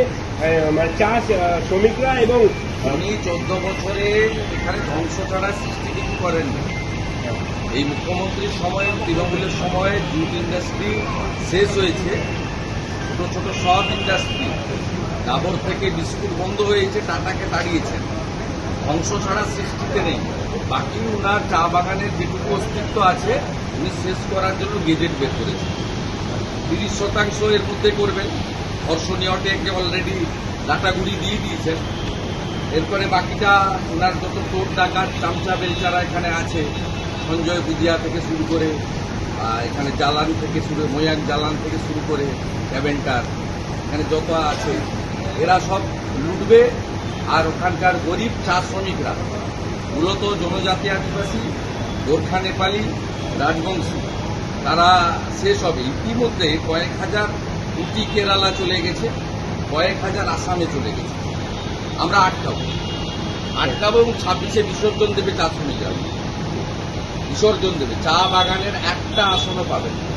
আহ, মানে চা শ্রমিকরা এবং উনি চোদ্দ বছরে এখানে ধ্বংস ছাড়া সৃষ্টি কিছু করেননি এই মুখ্যমন্ত্রীর সময়ে তৃণমূলের সময়ে জুট ইন্ডাস্ট্রি শেষ হয়েছে। ছোট ছোট সব ইন্ডাস্ট্রি ডাবর থেকে বিস্কুট বন্ধ হয়েছে টাটাকে তাড়িয়েছেন। ধ্বংস ছাড়া সৃষ্টিতে নেই। বাকি উনার চা বাগানের যেটুকু অস্তিত্ব আছে উনি শেষ করার জন্য গেজেট বের করেছেন। তিরিশ শতাংশ এর মধ্যে করবেন। ধর্ষণীয়টাকে অলরেডি ডাটাগুড়ি দিয়ে দিয়েছেন। এরপরে বাকিটা ওনার যত টোট ডাকাত, চামচা বেলচারা এখানে আছে, সঞ্জয় বুদিয়া থেকে শুরু করে এখানে জালান থেকে শুরু, ময়াক জালান থেকে শুরু করে ক্যাবেন্টার এখানে যত আছে, এরা সব লুটবে, আর ওখানকার গরিব চা শ্রমিকরা, মূলত জনজাতি আদিবাসী, গোর্খা নেপালি, রাজবংশী, তারা শেষ হবে। ইতিমধ্যে কয়েক হাজার উটি কেরালা চলে গেছে, কয়েক হাজার আসামে চলে গেছে। আমরা আটকাবো আটকাবো এবং ছাব্বিশে বিসর্জন দেবে চা শ্রমিকরা। বিসর্জন দেবে। চা বাগানের একটা আসনও পাবেন না।